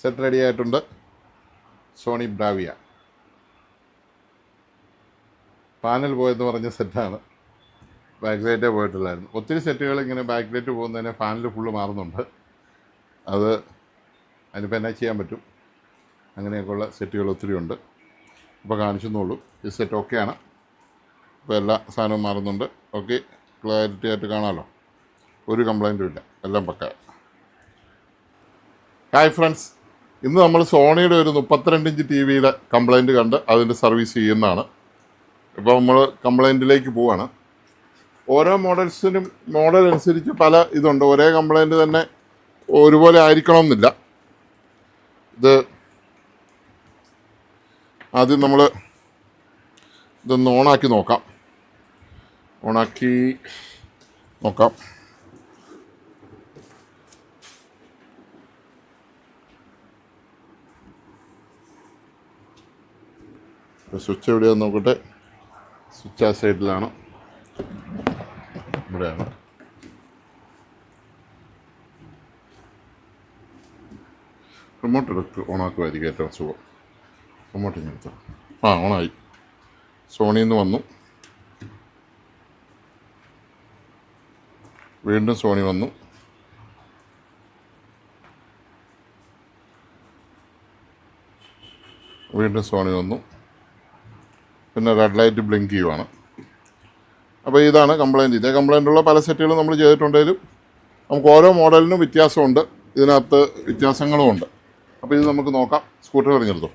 Set ready ആയിട്ടുണ്ട്. Sony Bravia panel പോയെന്ന് പറഞ്ഞ സെറ്റാണ് ബാക്ക് ലൈറ്റേ പോയിട്ടില്ലായിരുന്നു ഒത്തിരി സെറ്റുകൾ ഇങ്ങനെ ബാക്ക് ലൈറ്റ് പോകുന്നതിന് ഫാനിൽ ഫുള്ള് മാറുന്നുണ്ട്. അത് അതിനിപ്പോൾ എന്നാ ചെയ്യാൻ പറ്റും? അങ്ങനെയൊക്കെയുള്ള സെറ്റുകൾ ഒത്തിരി ഉണ്ട്. ഇപ്പോൾ കാണിച്ചെന്നുള്ളൂ ഈ സെറ്റ് ഓക്കെയാണ് ഇപ്പോൾ എല്ലാ സാധനവും മാറുന്നുണ്ട്. ഓക്കെ ക്ലാരിറ്റി ആയിട്ട് കാണാമല്ലോ ഒരു കംപ്ലൈന്റും ഇല്ല. എല്ലാം പക്ക. ഹായ് ഫ്രണ്ട്സ് ഇന്ന് നമ്മൾ സോണിയുടെ ഒരു മുപ്പത്തിരണ്ട് ഇഞ്ച് ടി വിയുടെ കംപ്ലൈന്റ് കണ്ട് അതിന്റെ സർവീസ് ചെയ്യുന്നതാണ്. ഇപ്പോൾ നമ്മൾ കംപ്ലൈന്റിലേക്ക് പോവാണ്. ഓരോ മോഡൽസിനും മോഡൽ അനുസരിച്ച് പല ഇതുണ്ട്. ഒരേ കംപ്ലൈന്റ് തന്നെ ഒരുപോലെ ആയിരിക്കണമെന്നില്ല. ഇത് ആദ്യം നമ്മൾ ഇതൊന്ന് ഓണാക്കി നോക്കാം. ഓണാക്കി നോക്കാം. സ്വിച്ച് എവിടെയാന്ന് നോക്കട്ടെ. സ്വിച്ച് ആ സൈഡിലാണ്. ഇവിടെയാണ്. റിമോട്ട് എടുത്ത് ഓണാക്കുമായിരിക്കും ഏറ്റവും സുഖം. റിമോട്ട് ഇങ്ങനെ എടുത്തോ. ആ ഓണായി. സോണിയിൽ നിന്ന് വന്നു. വീണ്ടും സോണി വന്നു. വീണ്ടും സോണി വന്നു. പിന്നെ റെഡ് ലൈറ്റ് ബ്ലിങ്ക് ചെയ്യുവാണ്. അപ്പോൾ ഇതാണ് കംപ്ലൈന്റ് ഇതേ കംപ്ലൈന്റുള്ള പല സെറ്റുകളും നമ്മൾ ചെയ്തിട്ടുണ്ടെങ്കിലും നമുക്ക് ഓരോ മോഡലിനും വ്യത്യാസമുണ്ട്. ഇതിനകത്ത് വ്യത്യാസങ്ങളും ഉണ്ട്. അപ്പോൾ ഇത് നമുക്ക് നോക്കാം. സ്കൂട്ടർ തിരഞ്ഞെടുത്തു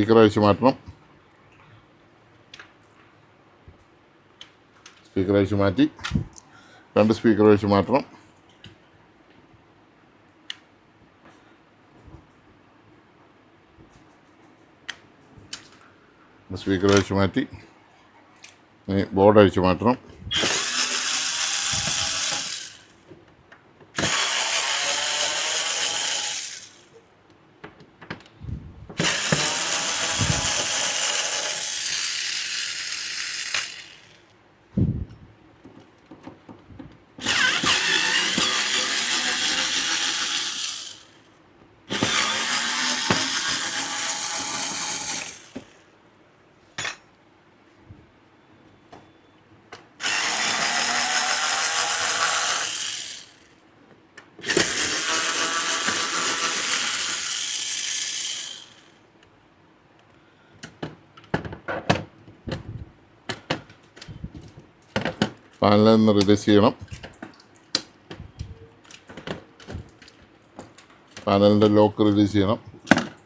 സ്പീക്കർ അഴിച്ച് മാറ്റണം. സ്പീക്കർ അഴിച്ച് മാറ്റി. രണ്ട് സ്പീക്കർ അഴിച്ച് മാറ്റണം. സ്പീക്കർ അഴിച്ച് മാറ്റി. ഇനി ബോർഡ് അഴിച്ച് മാറ്റണം. പാനലിൽ നിന്ന് റിലീസ് ചെയ്യണം. പാനലിന്റെ ലോക്ക് റിലീസ് ചെയ്യണം.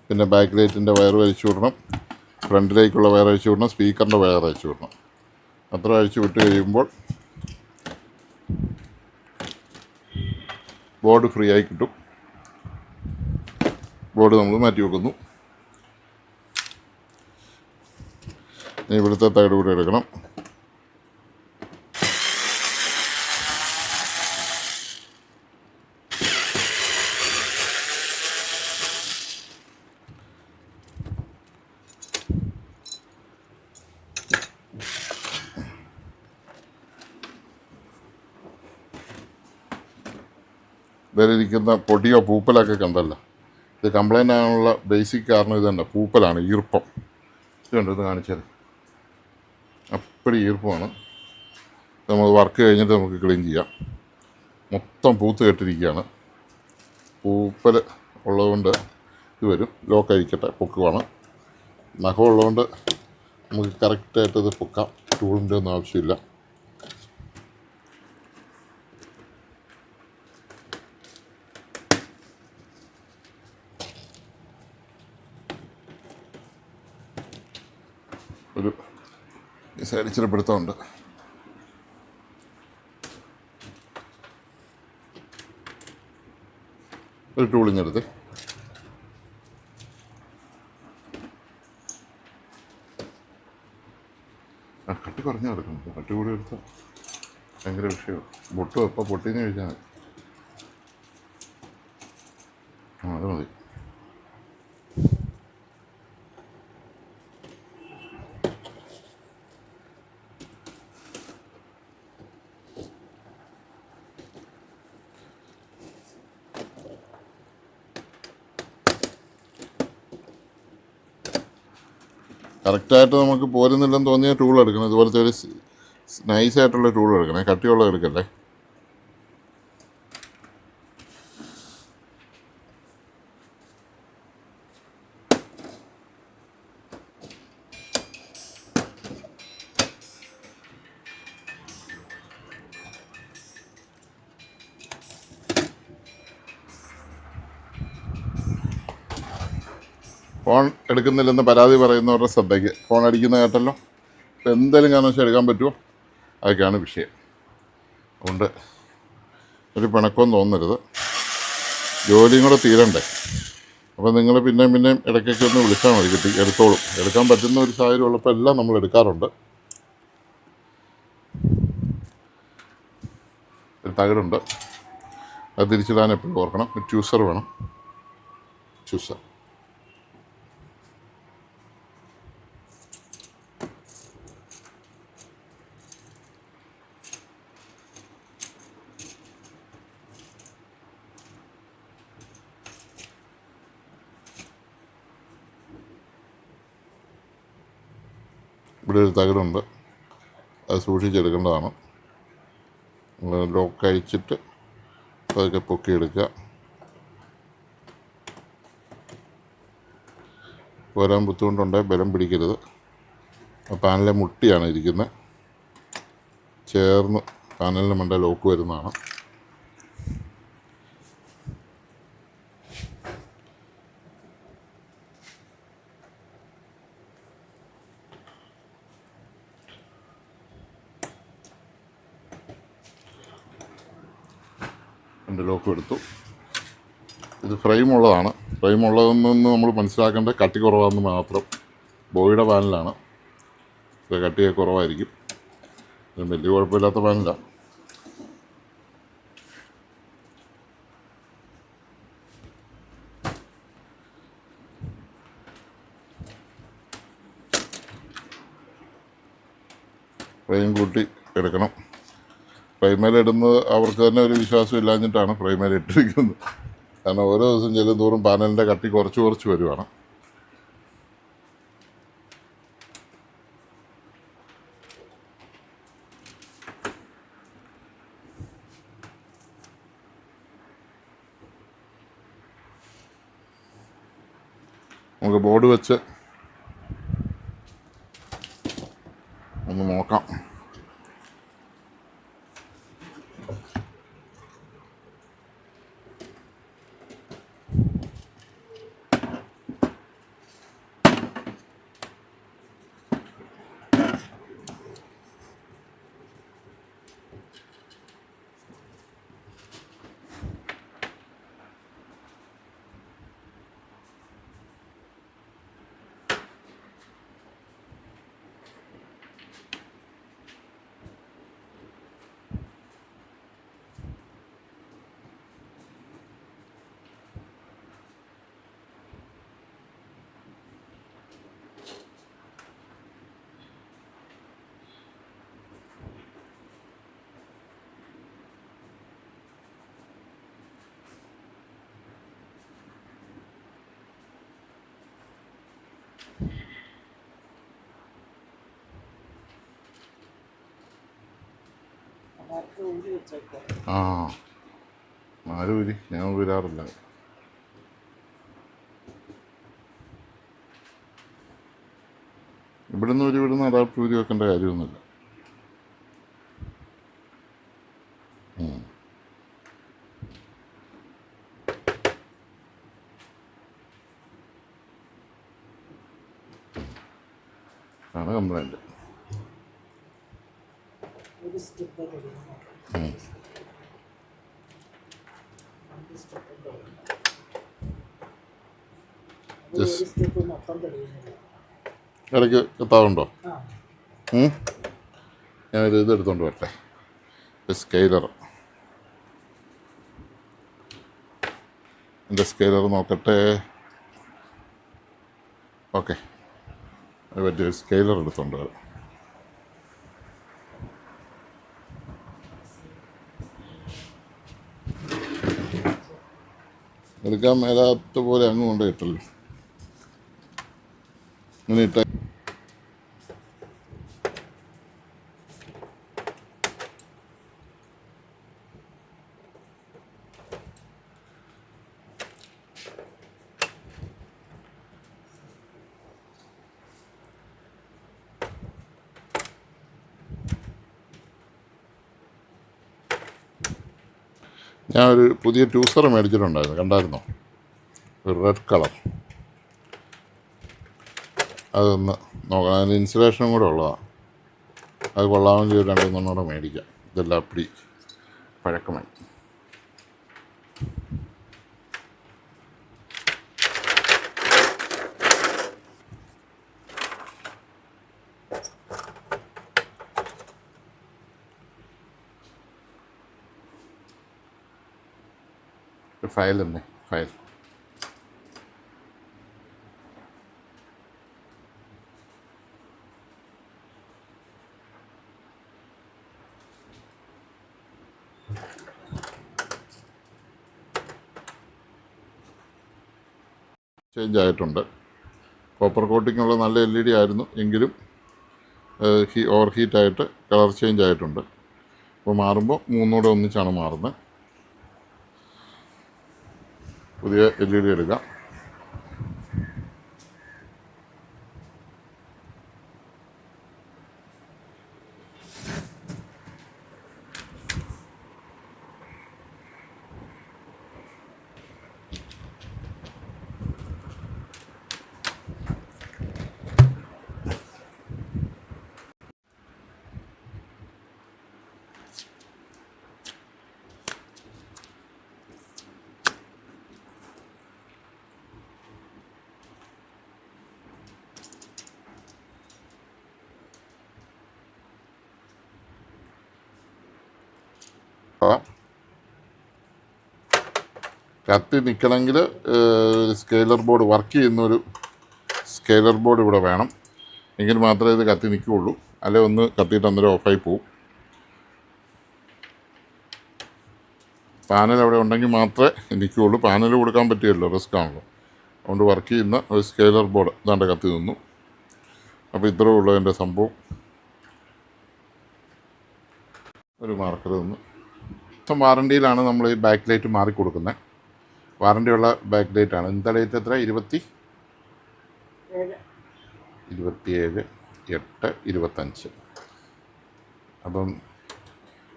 പിന്നെ ബാക്ക് ലൈറ്റിന്റെ വയർ അഴിച്ചു വിടണം. ഫ്രണ്ടിലേക്കുള്ള വയർ അഴിച്ചു വിടണം. സ്പീക്കറിന്റെ വയർ അഴിച്ചു വിടണം. അത്ര അഴിച്ചു വിട്ട് കഴിയുമ്പോൾ ബോർഡ് ഫ്രീ ആയി കിട്ടും. ബോർഡ് നമ്മൾ മാറ്റി വെക്കുന്നു. ഇവിടുത്തെ തൈഡ് കൂടെ എടുക്കണം. ഇതിലിരിക്കുന്ന പൊടിയോ പൂപ്പലൊക്കെ കണ്ടല്ലോ. ഇത് കംപ്ലൈന്റ് ആകാനുള്ള ബേസിക് കാരണം ഇത് തന്നെ പൂപ്പലാണ് ഈർപ്പം. ഇതുണ്ട് ഇത് കാണിച്ചത്? അപ്പടി ഈർപ്പമാണ്. നമ്മൾ വർക്ക് കഴിഞ്ഞിട്ട് നമുക്ക് ക്ലീൻ ചെയ്യാം. മൊത്തം പൂത്ത് കെട്ടിരിക്കുകയാണ്. പൂപ്പൽ ഉള്ളതുകൊണ്ട് ഇത് വരും. ലോക്ക് അഴിക്കട്ടെ പൊക്കുവാണ്. നഖം ഉള്ളതുകൊണ്ട് നമുക്ക് കറക്റ്റായിട്ട് ഇത് പൊക്കാം. ടൂളിന്റെ ഒന്നും ആവശ്യമില്ല. സൈഡ് ഇച്ചിരി പിടുത്തമുണ്ട്. ഒരു ടൂളിങ് എടുത്ത്. കട്ടി കുറഞ്ഞാൽ എടുക്കണം. കട്ടി കൂടി എടുത്താൽ ഭയങ്കര വിഷയമാണ് മുട്ടും എപ്പോൾ പൊട്ടിന്ന് ചോദിച്ചാൽ മതി. ആ അത് മതി. കറക്റ്റായിട്ട് നമുക്ക് പോരുന്നില്ലെന്ന് തോന്നിയ ടൂൾ എടുക്കണം. ഇതുപോലത്തെ ഒരു നൈസായിട്ടുള്ള ടൂൾ എടുക്കണേ. കട്ടിയുള്ള എടുക്കല്ലേ? ഫോൺ എടുക്കുന്നില്ലെന്ന് പരാതി പറയുന്നവരുടെ ശ്രദ്ധയ്ക്ക് ഫോൺ അടിക്കുന്ന കേട്ടല്ലോ. ഇപ്പം എന്തെങ്കിലും കാരണവശാൽ എടുക്കാൻ പറ്റുമോ? അതൊക്കെയാണ് വിഷയം. അതുകൊണ്ട് ഒരു പിണക്കം തോന്നരുത്. ജോലിയും കൂടെ തീരണ്ടേ? അപ്പോൾ നിങ്ങൾ പിന്നെയും പിന്നെയും ഇടയ്ക്കൊക്കെ ഒന്ന് വിളിച്ചാൽ മതി കിട്ടി. എടുത്തോളും. എടുക്കാൻ പറ്റുന്ന ഒരു സാഹചര്യം ഉള്ളപ്പോൾ എല്ലാം നമ്മൾ എടുക്കാറുണ്ട്. ഒരു തകിടുണ്ട് അത് തിരിച്ചിടാൻ എപ്പോഴും ഓർക്കണം. ഒരു ചൂസർ വേണം. ചൂസർ ഇവിടെ ഒരു തകിടുണ്ട് അത് സൂക്ഷിച്ചെടുക്കേണ്ടതാണ്. ലോക്ക് അഴിച്ചിട്ട് അതൊക്കെ പൊക്കിയെടുക്കുക. വരാൻ ബുദ്ധിമുട്ടുണ്ട് ബലം പിടിക്കരുത്. ആ പാനലിലെ മുട്ടിയാണ് ഇരിക്കുന്നത്. ചേർന്ന് പാനലിന് മണ്ട ലോക്ക് വരുന്നതാണ്. എന്റെ ലോക്ക് എടുത്തു. ഇത് ഫ്രെയിം ഉള്ളതാണ്. ഫ്രെയിം ഉള്ളതെന്ന് നമ്മൾ മനസ്സിലാക്കേണ്ട കട്ടി കുറവാണെന്ന് മാത്രം ബോയിയുടെ പാനലാണ്. ഇത് കട്ടിയൊക്കെ കുറവായിരിക്കും. ഇതും വലിയ കുഴപ്പമില്ലാത്ത പാനലാണ് ഫ്രെയിം കൂട്ടി എടുക്കണം. പ്രൈമറി ഇടുന്നത് അവർക്ക് തന്നെ ഒരു വിശ്വാസം ഇല്ലാഞ്ഞിട്ടാണ് പ്രൈമറി ഇട്ടിരിക്കുന്നത്. കാരണം ഓരോ ദിവസം ചെല്ലും തോറും പാനലിന്റെ കട്ടി കുറച്ച് കുറച്ച് വരുവാണ്. നമുക്ക് ബോർഡ് വെച്ച് ഒന്ന് നോക്കാം അതൊക്കെ ഊരി വെച്ചേക്കോ ആ. ആരും ഊരി ഞാൻ ഊരാറില്ല ഇവിടുന്ന് ഒരു ഇവിടുന്ന് അഡാപ്റ്റ് ഊരി വെക്കേണ്ട കാര്യമൊന്നുമില്ല. ആണ് കംപ്ലൈന്റ് ഒരു സ്റ്റെപ്പ് കഴിയുന്നു രണ്ട് സ്റ്റെപ്പ് കഴിയുന്നു അത് Yes. ഒരു സ്റ്റെപ്പ് മൊത്തം തെളിയുന്നില്ല ഇടയ്ക്ക് എത്താറുണ്ടോ? ഞാനൊരു ഇത് എടുത്തോണ്ട് വരട്ടെ. സ്കെയിലർ. എന്റെ സ്കെയിലർ നോക്കട്ടെ. ഓക്കെ. പറ്റിയ സ്കെയിലർ എടുത്തോണ്ട് വരാം. എടുക്കാൻ മേലാത്ത പോലെ അങ്ങ് കൊണ്ട് ഇട്ടല്ലോ. ഇങ്ങനെ ഇട്ട ഞാൻ ഒരു പുതിയ ട്യൂസർ മേടിച്ചിട്ടുണ്ടായിരുന്നു. കണ്ടായിരുന്നോ? ഒരു റെഡ് കളർ അതൊന്ന് നോക്കണം അതിന് ഇൻസുലേഷനും കൂടെ ഉള്ളതാണ് അത് കൊള്ളാമെങ്കിൽ രണ്ട് മൂന്നെണ്ണം കൂടെ മേടിക്കാം. ഇതെല്ലാം അപ്പടി പഴക്കമായി. ഒരു ഫയൽ തന്നെ ഫയൽ ചേഞ്ച് ആയിട്ടുണ്ട്. കോപ്പർ കോട്ടിംഗ് ഉള്ള നല്ല എൽ ഇ ഡി ആയിരുന്നു എങ്കിലും ഹീ ഓവർ ഹീറ്റായിട്ട് കളർ ചേഞ്ച് ആയിട്ടുണ്ട്. അപ്പോൾ മാറുമ്പോൾ മൂന്നൂടെ ഒന്നിച്ചാണ് മാറുന്നത്. പുതിയ എൽ ഇ ഡി എടുക്കാം ആ കത്തി നിൽക്കണമെങ്കിൽ സ്കെയിലർ ബോർഡ് വർക്ക് ചെയ്യുന്നൊരു സ്കെയിലർ ബോർഡ് ഇവിടെ വേണം. എങ്കിൽ മാത്രമേ ഇത് കത്തി നിൽക്കുകയുള്ളൂ. അല്ലെ ഒന്ന് കത്തിയിട്ട് അന്നേരം ഓഫായി പോവും. പാനൽ അവിടെ ഉണ്ടെങ്കിൽ മാത്രമേ നിൽക്കുകയുള്ളൂ. പാനൽ കൊടുക്കാൻ പറ്റിയല്ലോ റിസ്ക് ആണല്ലോ. അതുകൊണ്ട് വർക്ക് ചെയ്യുന്ന ഒരു സ്കെയിലർ ബോർഡ് ഇതാണ്ട് കത്തി നിന്നു. അപ്പോൾ ഇത്രയേ ഉള്ളൂ എന്റെ സംഭവം. ഒരു മാർക്കർ നിന്ന്. മൊത്തം വാറണ്ടിയിലാണ് നമ്മൾ ഈ ബാക്ക് ലൈറ്റ് മാറി കൊടുക്കുന്നത് വാറണ്ടിയുള്ള ബാക്ക് ഡേറ്റ് ആണ്. ഇന്നത്തെ ഡേറ്റ് എത്ര ഇരുപത്തി? ഇരുപത്തിയേഴ് എട്ട് ഇരുപത്തഞ്ച്. അപ്പം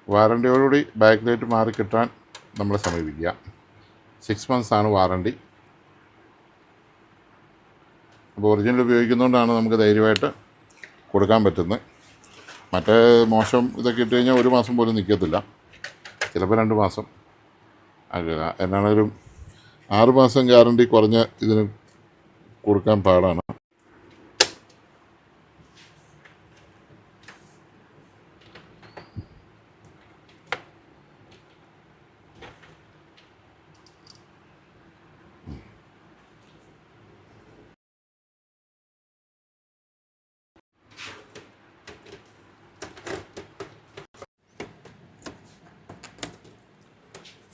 വാറണ്ടിയോടുകൂടി ബാക്ക് ഡേറ്റ് മാറി കിട്ടാൻ നമ്മളെ സമീപിക്കുക. സിക്സ് മന്ത്സ് ആണ് വാറണ്ടി. അപ്പോൾ ഒറിജിനൽ ഉപയോഗിക്കുന്നതുകൊണ്ടാണ് നമുക്ക് ധൈര്യമായിട്ട് കൊടുക്കാൻ പറ്റുന്നത്. മറ്റേ മോശം ഇതൊക്കെ ഇട്ട് കഴിഞ്ഞാൽ ഒരു മാസം പോലും നിൽക്കത്തില്ല. ചിലപ്പോൾ രണ്ട് മാസം. അല്ല എന്നാണേലും ആറ് മാസം ഗ്യാരണ്ടി കുറഞ്ഞ ഇതിന് കൊടുക്കാൻ പാടാണ്.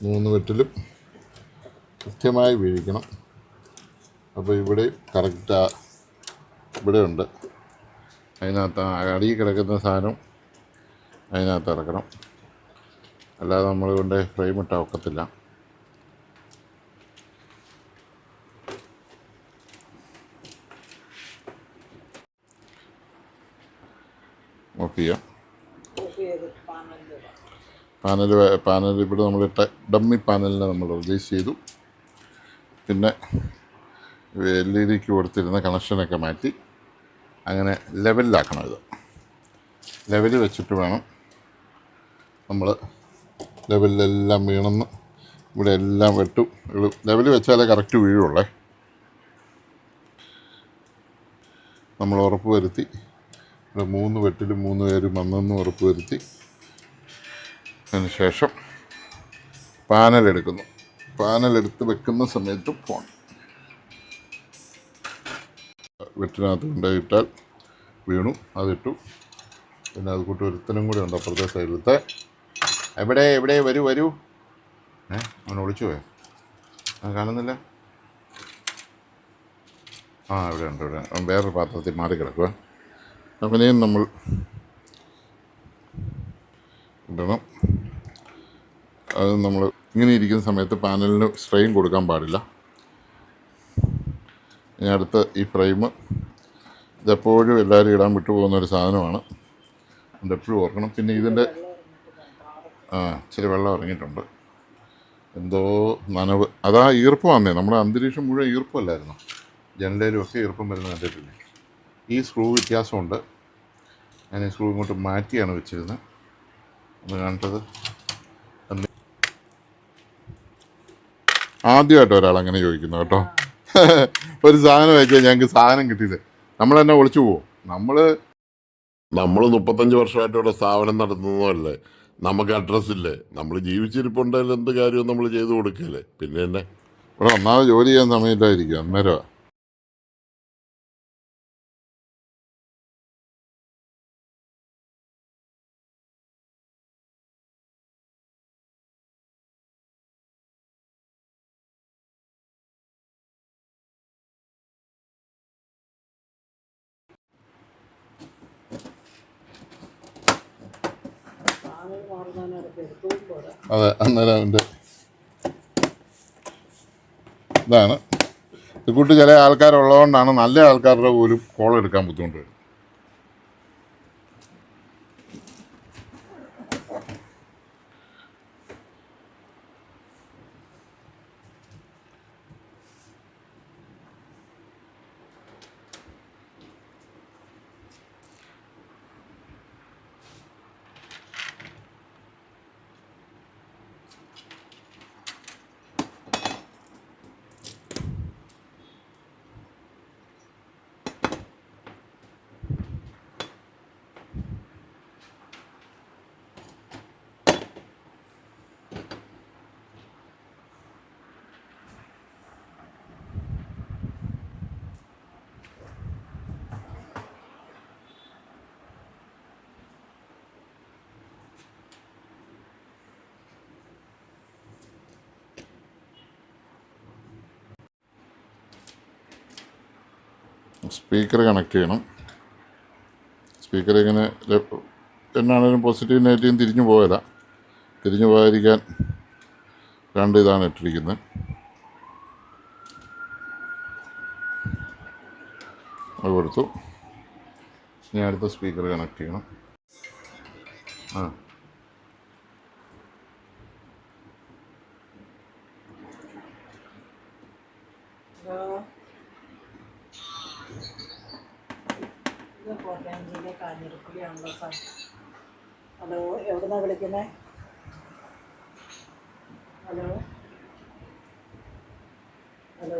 മൂന്ന് വെട്ടിലും കൃത്യമായി വീഴിക്കണം. അപ്പോൾ ഇവിടെ കറക്റ്റ് ഇവിടെ ഉണ്ട്. അതിനകത്ത് അടി കിടക്കുന്ന സാധനം അതിനകത്ത് ഇറക്കണം. അല്ലാതെ നമ്മൾ കൊണ്ട് ഫ്രെയിം ഇട്ടാൽ ഒക്കത്തില്ല. ഓഫ് ചെയ്യാം. പാനൽ പാനൽ ഇവിടെ നമ്മളിട്ട ഡമ്മി പാനലിനെ നമ്മൾ റിലീസ് ചെയ്തു. പിന്നെ എൽ ഇ ഡിക്ക് കൊടുത്തിരുന്ന കണക്ഷനൊക്കെ മാറ്റി അങ്ങനെ ലെവലിലാക്കണം ഇത്. ലെവൽ വെച്ചിട്ട് വേണം നമ്മൾ ലെവലിലെല്ലാം വീണെന്ന് ഇവിടെ എല്ലാം വെട്ടു. ലെവൽ വെച്ചാലേ കറക്റ്റ് വീഴുള്ളേ. നമ്മൾ ഉറപ്പ് വരുത്തി. ഇവിടെ മൂന്ന് വെട്ടിലും മൂന്ന് പേരും വന്നെന്ന് ഉറപ്പ് വരുത്തി. അതിന് ശേഷം പാനൽ പാനൽ എടുത്ത് വെക്കുന്ന സമയത്ത് ഫോൺ വെട്ടിനകത്ത് കൊണ്ടുപോയിട്ടാൽ വീണു അതിട്ടു. പിന്നെ അത് കൂട്ടി ഒരുത്തനും കൂടെ ഉണ്ട് അപ്പുറത്തെ സൈഡിലത്തെ. എവിടെ എവിടെ? വരൂ വരൂ. ഏ അവനെ വിളിച്ചു പോയോ? ആ കാണുന്നില്ല? ആ ഇവിടെ ഉണ്ട് ഇവിടെ. വേറൊരു പാത്രത്തിൽ മാറി കിടക്കുക അവനെയും നമ്മൾ ഇടണം. അത് നമ്മൾ ഇങ്ങനെ ഇരിക്കുന്ന സമയത്ത് പാനലിന് സ്ട്രെയിൻ കൊടുക്കാൻ പാടില്ല. ഇനി അടുത്ത ഈ ഫ്രെയിം ഇതെപ്പോഴും എല്ലാവരും ഇടാൻ വിട്ടുപോകുന്ന ഒരു സാധനമാണ്. അതെപ്പോഴും ഓർക്കണം. പിന്നെ ഇതിന്റെ ആ ഇച്ചിരി വെള്ളം ഇറങ്ങിയിട്ടുണ്ട്. എന്തോ നനവ്. അതാ ഈർപ്പം വന്നേ. നമ്മുടെ അന്തരീക്ഷം മുഴുവൻ ഈർപ്പമല്ലായിരുന്നു? ജനലിലും ഒക്കെ ഈർപ്പം വരുന്ന കണ്ടിട്ടില്ലേ? ഈ സ്ക്രൂ വ്യത്യാസമുണ്ട്. ഞാൻ ഈ സ്ക്രൂ ഇങ്ങോട്ട് മാറ്റിയാണ് വെച്ചിരുന്നത്. ഒന്ന് കണ്ടത് ആദ്യമായിട്ട് ഒരാൾ അങ്ങനെ ചോദിക്കുന്നു കേട്ടോ. ഒരു സാധനം വെച്ചാൽ ഞങ്ങൾക്ക് സാധനം കിട്ടിയത്. നമ്മൾ തന്നെ ഒളിച്ചു പോവും. നമ്മൾ നമ്മൾ മുപ്പത്തഞ്ച് വർഷമായിട്ട് ഇവിടെ സ്ഥാപനം നടത്തുന്നതല്ലേ? നമുക്ക് അഡ്രസ് ഇല്ലേ? നമ്മൾ ജീവിച്ചിരിപ്പുണ്ടെങ്കിൽ എന്ത് കാര്യവും നമ്മൾ ചെയ്തു കൊടുക്കല്ലേ? പിന്നെ തന്നെ ഇവിടെ ഒന്നാമത് ജോലി ചെയ്യാൻ സമയത്തായിരിക്കും അന്നേരം അതെ അന്നേരം അതിന്റെ ഇതാണ്. ഇത് ചില ആൾക്കാരുള്ളതുകൊണ്ടാണ് നല്ല ആൾക്കാരുടെ പോലും കോൾ എടുക്കാൻ ബുദ്ധിമുട്ട് സ്പീക്കർ കണക്ട് ചെയ്യണം. സ്പീക്കർ ഇങ്ങനെ എന്നാണേലും പോസിറ്റീവ് നെഗറ്റീവ് തിരിഞ്ഞു പോയതാ. തിരിഞ്ഞു പോകാതിരിക്കാൻ രണ്ട് ഇതാണ് ഇട്ടിരിക്കുന്നത്. അത് കൊടുത്തു. ഇനി അടുത്ത സ്പീക്കർ കണക്ട് ചെയ്യണം. ആ ഹലോ ഇത് കോട്ടയം ജില്ല കാഞ്ഞിരപ്പള്ളിയാണല്ലോ സാർ ഹലോ എവിടുന്നാ വിളിക്കുന്നത് ഹലോ? ഹലോ? ഹലോ?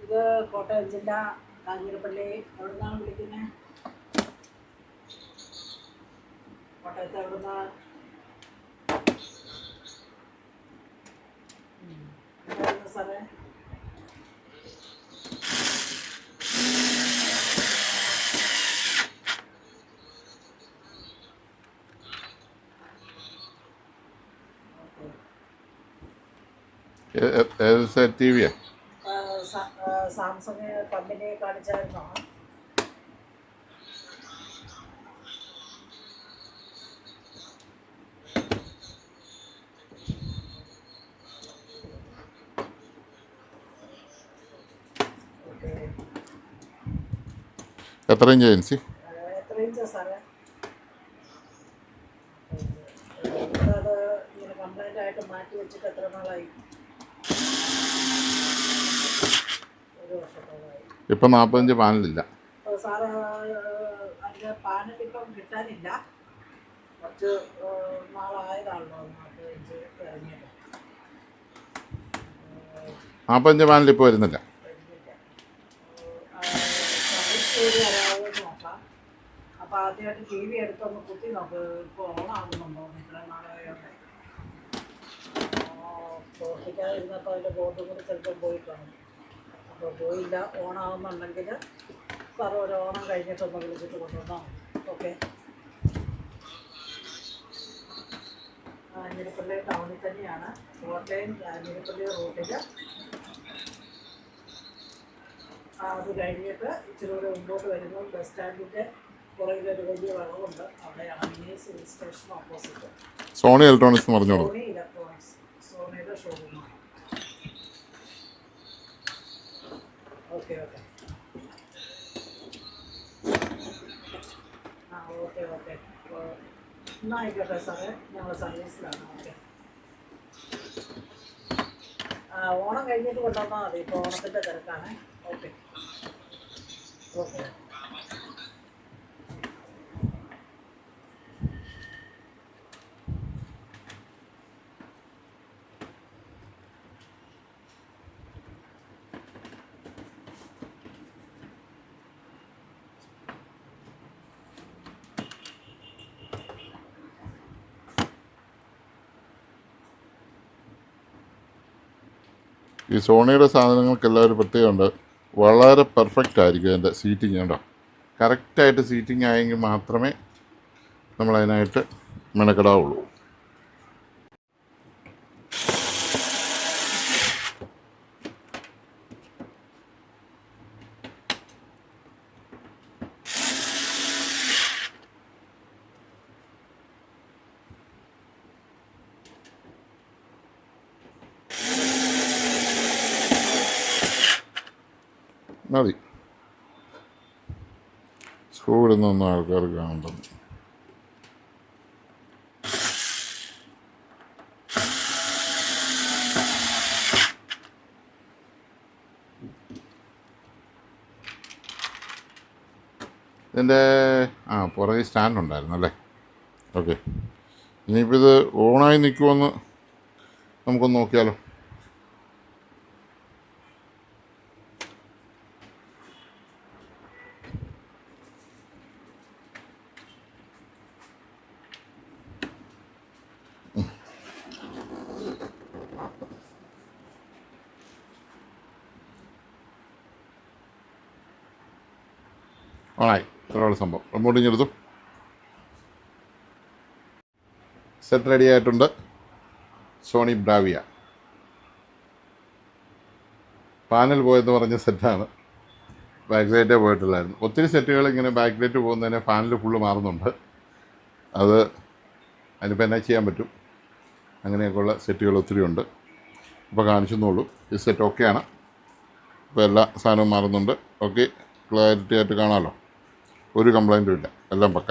ഇത് കോട്ടയം ജില്ല കാഞ്ഞിരപ്പള്ളി. എവിടുന്നാണ് വിളിക്കുന്നത് കോട്ടയത്ത് എവിടെ ഉം. എന്തായിരുന്നു സാറേ ഓക്കെ ഏത് ടി വിയാ സാംസങ് കമ്പനി കാണിച്ചായിരുന്നോ? എത്ര ഇഞ്ച് ഏജൻസി കംപ്ലൈന്റ് ആയിട്ട് മാറ്റി വെച്ചിട്ട് എത്ര നാളായി ഒരു വർഷത്തോളമായി ഇപ്പം നാൽപ്പത്തഞ്ച് പാനലില്ല. നാപ്പത്തഞ്ച് സാറ് അതിന്റെ പാനൽ ഇപ്പം കിട്ടാനില്ല. കുറച്ച് നാളായതാണല്ലോ നാൽപ്പത്തഞ്ച് പാനൽ ഇപ്പോൾ വരുന്നില്ല. അപ്പോൾ ആദ്യമായിട്ട് ടി വി എടുത്തൊന്ന് കുത്തി നോക്ക്. ഇപ്പോൾ ഓണാകുന്നുണ്ടോ? ഇത്ര നാളായോട്ടെ പ്രവർത്തിക്കാതിരുന്നപ്പോൾ അതിന്റെ ബോർഡും കൂടി ചിലപ്പോൾ പോയി കാണും അപ്പോൾ പോയില്ല ഓണാകുന്നുണ്ടെങ്കിൽ സാറ് ഒരു ഓണം കഴിഞ്ഞിട്ട് കഴിഞ്ഞിട്ടൊന്ന് വിളിച്ചിട്ട് കൊണ്ടുവന്നോ. ഓക്കെ. കാഞ്ഞിരപ്പള്ളി ടൗണിൽ തന്നെയാണ്. കോട്ടയം കാഞ്ഞിരപ്പള്ളി റൂട്ടിൽ. അത് കഴിഞ്ഞിട്ട് ഇച്ചിരി കൂടെ മുമ്പോട്ട് വരുമ്പോൾ ബസ് സ്റ്റാൻഡിന്റെ പുറകിൽ ഒരു വലിയ വളവുണ്ട് അവിടെയാണ് mini civil station opposite. Sony electronics Sony electronics സോണിയുടെ ഷോറൂമാണ് ഓക്കെ ഓക്കെ ആ ഓക്കെ ഓക്കെ എന്നാൽ ആയിക്കോട്ടെ സാറേ. ഞങ്ങൾ സർവീസിലാണ്. ഓക്കെ. ആ ഓണം കഴിഞ്ഞിട്ട് കൊണ്ടുവന്നാൽ മതി. ഇപ്പോൾ ഓണത്തിന്റെ തിരക്കാണ്. ഓക്കെ. ഓക്കെ. ഈ സോണിയുടെ സാധനങ്ങൾക്കെല്ലാം ഒരു പ്രത്യേകമുണ്ട് വളരെ പെർഫെക്റ്റ് ആയിരിക്കും അതിന്റെ സീറ്റിംഗ് കേട്ടോ കറക്റ്റായിട്ട് സീറ്റിംഗ് ആയെങ്കിൽ മാത്രമേ നമ്മളതിനായിട്ട് മെനക്കെടാവുള്ളൂ. മതി. സ്കൂളിൽ ഇടുന്നൊന്നും ആൾക്കാർ കാണുന്നുണ്ട്. ഇതിന്റെ ആ പുറകെ സ്റ്റാൻഡ് ഉണ്ടായിരുന്നു അല്ലേ? ഓക്കെ. ഇനിയിപ്പോൾ ഇത് ഓണായി നിൽക്കുമെന്ന് നമുക്കൊന്ന് നോക്കിയാലോ. ഓണായി ഇത്രയുള്ള സംഭവം. റിമോട്ട് ഇഞ്ഞെടുത്തു സെറ്റ് റെഡി ആയിട്ടുണ്ട്. സോണി ബ്രാവിയ പാനൽ പോയെന്ന് പറഞ്ഞ സെറ്റാണ് ബാക്ക് ലൈറ്റേ പോയിട്ടില്ലായിരുന്നു ഒത്തിരി സെറ്റുകൾ ഇങ്ങനെ ബാക്ക് ലൈറ്റ് പോകുന്നതിന് പാനൽ ഫുള്ള് മാറുന്നുണ്ട്. അത് അതിനിപ്പോൾ എന്നാ ചെയ്യാൻ പറ്റും? അങ്ങനെയൊക്കെയുള്ള സെറ്റുകൾ ഒത്തിരി ഉണ്ട്. അപ്പോൾ കാണിച്ചെന്നുള്ളൂ ഈ സെറ്റ് ഓക്കെയാണ് ഇപ്പോൾ എല്ലാ സാധനവും മാറുന്നുണ്ട്. ഓക്കെ ക്ലാരിറ്റി ആയിട്ട് കാണാമല്ലോ ഒരു കംപ്ലൈന്റും ഇല്ല. എല്ലാം പക്ക.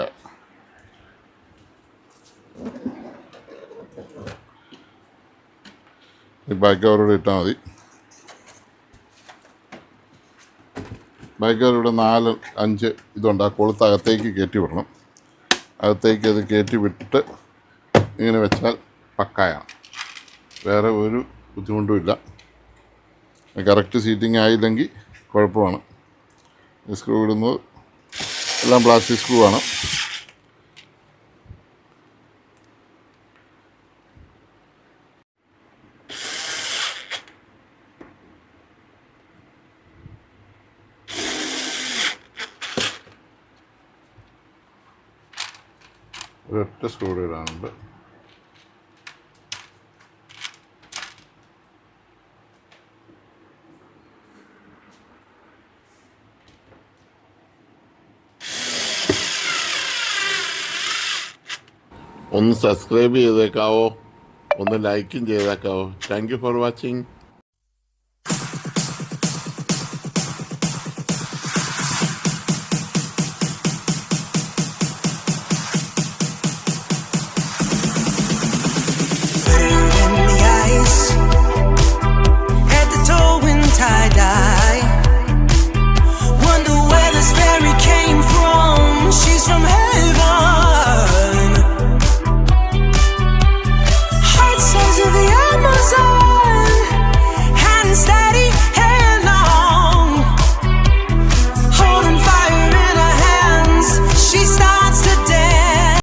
ഈ ബാക്ക് കവറോട് ഇട്ടാൽ മതി. ബാക്ക് കവറിവിടെ നാല് അഞ്ച് ഇതുണ്ട്. ആ കൊളുത്ത് അകത്തേക്ക് കയറ്റി വിടണം. അകത്തേക്ക് അത് കയറ്റി വിട്ടിട്ട് ഇങ്ങനെ വെച്ചാൽ പക്കായാണ്. വേറെ ഒരു ബുദ്ധിമുട്ടും ഇല്ല. കറക്റ്റ് സീറ്റിംഗ് ആയില്ലെങ്കിൽ കുഴപ്പമാണ്. സ്ക്രൂ ഇടുന്നത് എല്ലാം പ്ലാസ്റ്റിക് സ്ക്രൂ ആണ്. ഒരൊറ്റ സ്ക്രൂ ഇടാനുണ്ട് ഒന്ന് സബ്സ്ക്രൈബ് ചെയ്തേക്കാവോ? ഒന്ന് ലൈക്കും ചെയ്തേക്കാവോ? Thank you for watching